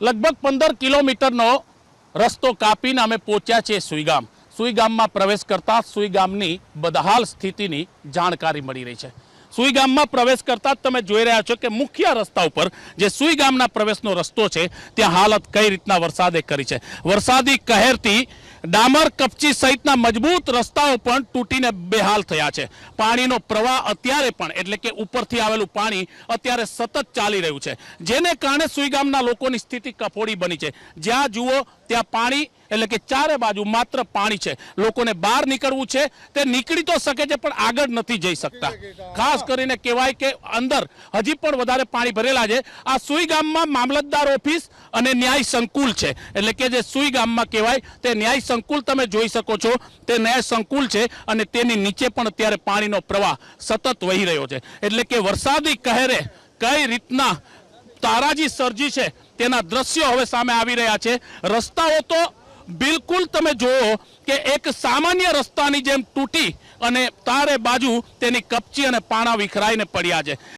લગભગ પંદર કિલોમીટરનો રસ્તો કાપીને અમે પહોંચ્યા છીએ સુઈગામ સુઈગામમાં પ્રવેશ કરતા સુઈગામની બદહાલ સ્થિતિની જાણકારી મળી રહી છે. સુઈગામમાં પ્રવેશ કરતા જ તમે જોઈ રહ્યા છો કે મુખ્ય રસ્તા ઉપર જે સુઈગામના પ્રવેશનો રસ્તો છે, ત્યાં હાલત કઈ રીતના વરસાદે કરી છે. વરસાદી કહેરથી ડામર કપચી સહિતના મજબૂત રસ્તાઓ પણ તૂટીને બેહાલ થયા છે. પાણીનો પ્રવાહ અત્યારે પણ, એટલે કે ઉપરથી આવેલું પાણી અત્યારે સતત ચાલી રહ્યું છે. જેને કારણે સુઈગામના લોકોની સ્થિતિ કફોડી બની છે. જ્યાં જુઓ, ત્યાં પાણી એટલે કે ચારે બાજુ માત્ર પાણી છે. લોકોને બહાર નીકળવું છે. તે નીકળી તો શકે છે પણ આગળ નથી જઈ શકતા. ખાસ કરીને કહેવાય કે અંદર હજી પણ વધારે પાણી ભરેલા છે. આ સુઈ ગામમાં મામલતદાર ઓફિસ અને ન્યાય સંકુલ છે. એટલે કે જે સુઈ ગામમાં કહેવાય તે ન્યાય સંકુલ તમે જોઈ શકો છો. તે ન્યાય સંકુલ છે અને તેની નીચે પણ અત્યારે પાણીનો પ્રવાહ સતત વહી રહ્યો છે. એટલે કે વરસાદી કહેરે કઈ રીતના તારાજી સર્જી છે તેના દ્રશ્યો હવે સામે આવી રહ્યા છે. રસ્તાઓ તો બિલકુલ તમે જુઓ કે એક સામાન્ય રસ્તાની જેમ તૂટી અને તારે બાજુ તેની કપચી અને પાણા વિખરાઈને પડ્યા છે.